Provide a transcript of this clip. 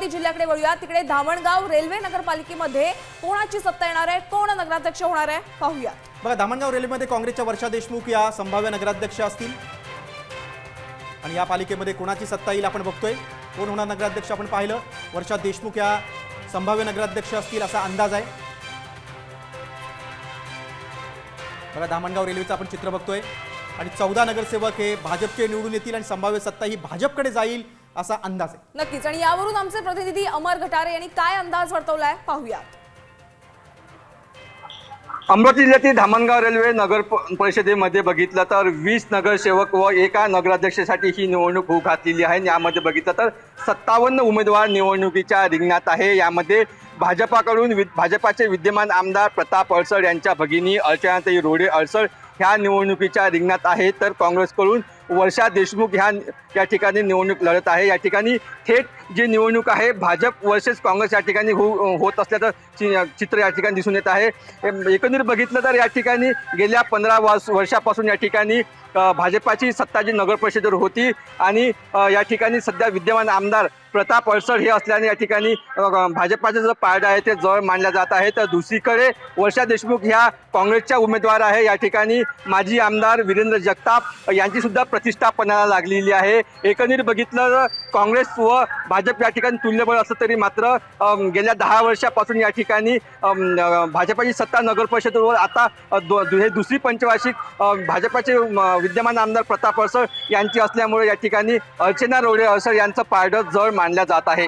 अमरावती जिल्ह्याकडे वळूया. तिकडे धामणगाव रेल्वे नगरपालिकेमध्ये कोणाची सत्ता येणार आहे? कोण नगराध्यक्ष होणार आहे? पाहूया. बघा धामणगाव रेल्वेमध्ये काँग्रेसच्या वर्षा देशमुख या संभाव्य नगराध्यक्ष असतील. आणि या पालिकेमध्ये कोणाची सत्ता येईल आपण बघतोय. कोण होणार नगराध्यक्ष आपण पाहिलं? वर्षा देशमुख या संभाव्य नगराध्यक्ष असतील असा अंदाज आहे. बघा धामणगाव रेल्वेचं आपण चित्र बघतोय. आणि चौदा नगरसेवक हे भाजपचे निवडून येतील आणि संभाव्य सत्ता ही भाजपकडे जाईल. असा अंदाज आहे. नक्कीच. आणि यावरून आमचे प्रतिनिधी अमर घटारे यांनी काय अंदाज वर्तवलाय पाहूयात. अमरावती जिल्ह्यातील धामणगाव रेल्वे नगर परिषदेमध्ये बघितलं तर वीस नगरसेवक व एका नगराध्यक्षासाठी ही निवडणूक होऊ घातलेली आहे. यामध्ये बघितलं तर सत्तावन्न उमेदवार निवडणुकीच्या रिंगणात आहे. यामध्ये भाजपाकडून वि भाजपाचे विद्यमान आमदार प्रताप अडसर यांच्या भगिनी अर्चनाताई रोडे अडसर ह्या निवडणुकीच्या रिंगणात आहे तर काँग्रेसकडून वर्षा देशमुख ह्या या ठिकाणी निवडणूक लढत आहे. या ठिकाणी थेट जी निवडणूक आहे भाजप वर्सेस काँग्रेस या ठिकाणी हो होत असल्याचं चि- चित्र या ठिकाणी दिसून येत आहे. एकंदरीत बघितलं तर या ठिकाणी गेल्या पंधरा वर्ष वर्षापासून या ठिकाणी भाजपाची सत्ता जी नगर परिषदेवर होती आणि या ठिकाणी सध्या विद्यमान आमदार प्रताप अडसड हे असल्याने या ठिकाणी भाजपाचं जो पारडं आहे ते जवळ मानल्या जात आहे. तर दुसरीकडे वर्षा देशमुख ह्या काँग्रेसच्या उमेदवार आहे. या ठिकाणी माजी आमदार वीरेंद्र जगताप यांची सुद्धा प्रतिष्ठापनाला लागलेली आहे. एकंदरीत बघितलं तर काँग्रेस व भाजप या ठिकाणी तुल्यबळ असलं तरी मात्र गेल्या दहा वर्षापासून या ठिकाणी भाजपाची सत्ता नगर परिषदेवर आता दो- दु- हे दुसरी पंचवार्षिक भाजपाचे विद्यमान आमदार प्रताप अडसळ यांची असल्यामुळे या ठिकाणी अर्चना रोडे अडसळ यांचं पारडं जड मानल्या जात आहे.